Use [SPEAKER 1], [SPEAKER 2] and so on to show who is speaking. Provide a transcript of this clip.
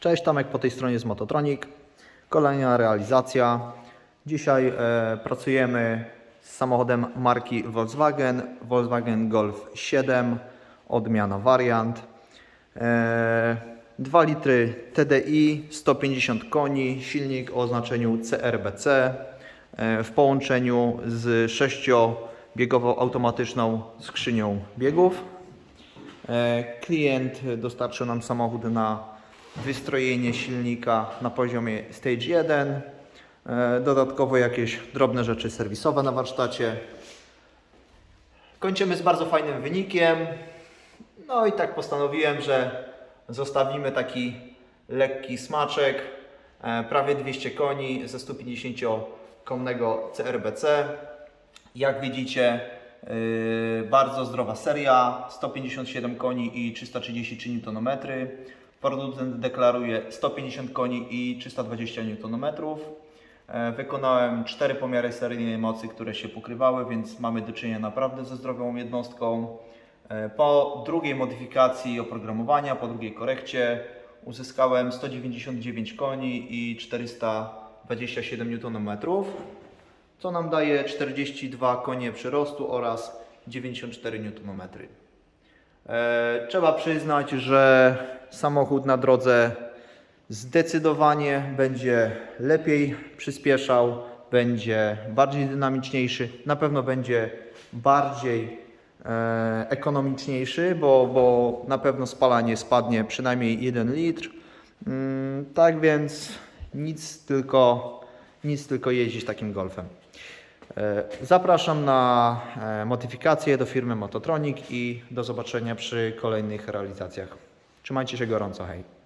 [SPEAKER 1] Cześć, Tomek po tej stronie z Mototronic. Kolejna realizacja. Dzisiaj e, pracujemy z samochodem marki Volkswagen, Volkswagen Golf 7, odmiana wariant. E, 2 litry TDI, 150 koni, silnik o oznaczeniu CRBC e, w połączeniu z sześciobiegową automatyczną skrzynią biegów. E, Klient dostarczył nam samochód na wystrojenie silnika na poziomie Stage 1. E, Dodatkowo jakieś drobne rzeczy serwisowe na warsztacie. Kończymy z bardzo fajnym wynikiem. No i tak postanowiłem, że zostawimy taki lekki smaczek. E, Prawie 200 koni ze 150-konnego CRBC. Jak widzicie, yy, bardzo zdrowa seria, 157 koni i 333 Nm. Producent deklaruje 150 koni i 320 Nm. E, Wykonałem cztery pomiary seryjnej mocy, które się pokrywały, więc mamy do czynienia naprawdę ze zdrową jednostką. E, Po drugiej modyfikacji oprogramowania, po drugiej korekcie uzyskałem 199 koni i 427 Nm co nam daje 42 konie przyrostu oraz 94 Nm. E, trzeba przyznać, że samochód na drodze zdecydowanie będzie lepiej przyspieszał, będzie bardziej dynamiczniejszy, na pewno będzie bardziej e, ekonomiczniejszy, bo, bo na pewno spalanie spadnie przynajmniej 1 litr. Mm, tak więc nic tylko, nic tylko jeździć takim golfem. E, Zapraszam na e, modyfikację do firmy Mototronic i do zobaczenia przy kolejnych realizacjach. Trzymajcie się gorąco, hej.